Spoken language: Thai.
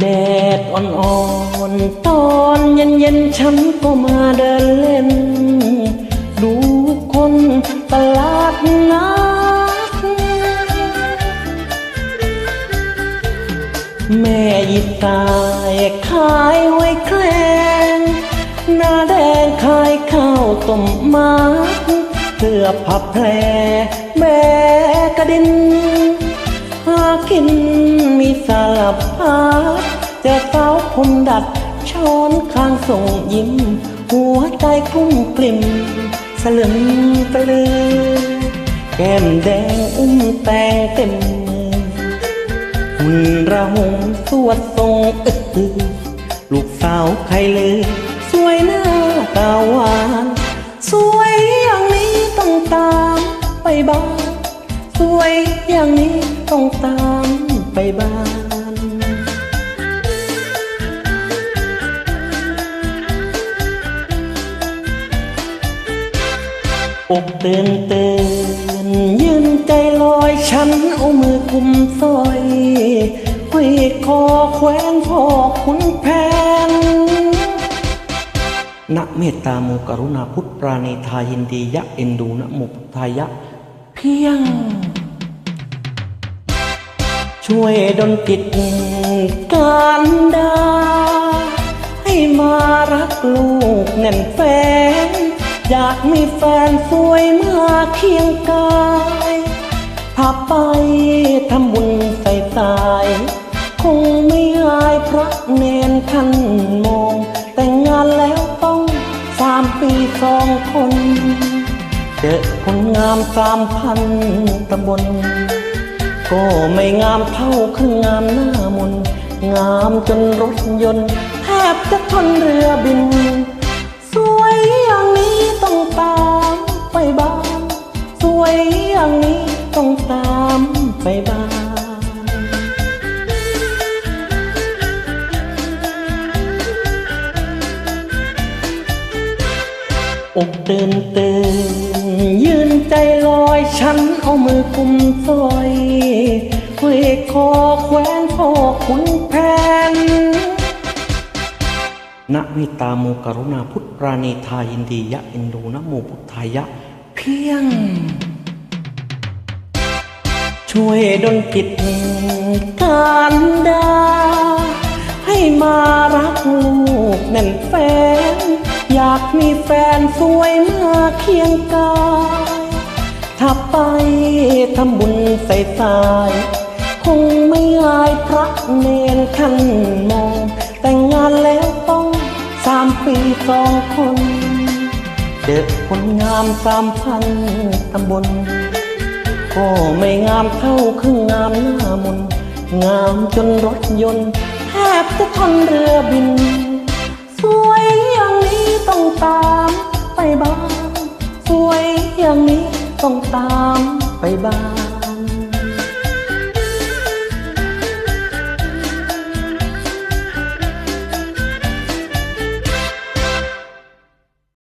แดดอ่อนๆ ตอนเย็นๆ ฉันก็มาเดินเล่น ดูคนตลาดนัดแม่หยิบตายขายไว้แคลงหน้าแดงขายข้าวต้มมัดเสื้อผับแพรแบกระดินหา กินมีสลับพัดเจอสาวผมดัดช้อนข้างส่งยิ้ม หัวใจกุ้มกลิ่มสลึมตะลือแก้มแดงอุ้มแตงเต็มมือหุ่นระหงสวดทรงอึดอึลูกสาวใครเลย สวยหน้าตาหวาน สวยอย่างนี้ต้องตามไปบ้าน วยอย่างนี้ต้องตามไปบ้านอกเตือนเตือนยืนใจลอยฉันเอามือกุมสร้อยห้อยคอแขวนพ่อคุณแผนนะเมตตาโมกรุณาพุทธปราณีทายินดียะเอ็นดูนะโมพุทธายะ เพียง ช่วยดลจิตการดา ให้มารักลูกแน่นแฟน อยากมีแฟนสวยมาเคียงกายพาไปทำบุญใส่สาย คงไม่อายพระเนนท่านมอง แต่งงานแล้วต้องสามปีสองคน เจอคนงามสามพันตำบล ก็ไม่งามเท่าคืองามหน้ามนงามจนรถยนต์แทบจะชนเรือบิน สวยอย่างนี้ต้องตามไปบ้านสวยอย่างนี้ต้องตามไปบ้านอกเตือนเตือน ยืนใจลอยฉันเอามือกุมสร้อยห้อยคอแขวนพ่อคุณแผนนะมตตาโมกรุณาพุทธปราณีทายินดียะอ็นดูนะโมพุทธายะ เพียง ช่วยดลจิตการดา ให้มารักลูกแน่นแฟนากมีแฟนสวยมาเคียงกายถ้าไปทำบุญใส่สาย คงไม่อายพระเนนท่านมอง แต่งงานแล้วต้องสามปีสองคน เด็กคนงามสามพันตำบลก็ไม่งามเท่าคืองงามหน้ามนงามจนรถยนต์แทบจะทนเรือบิน สวย ต้องตามไปบ้าง สวยอย่างนี้ต้องตามไปบ้าง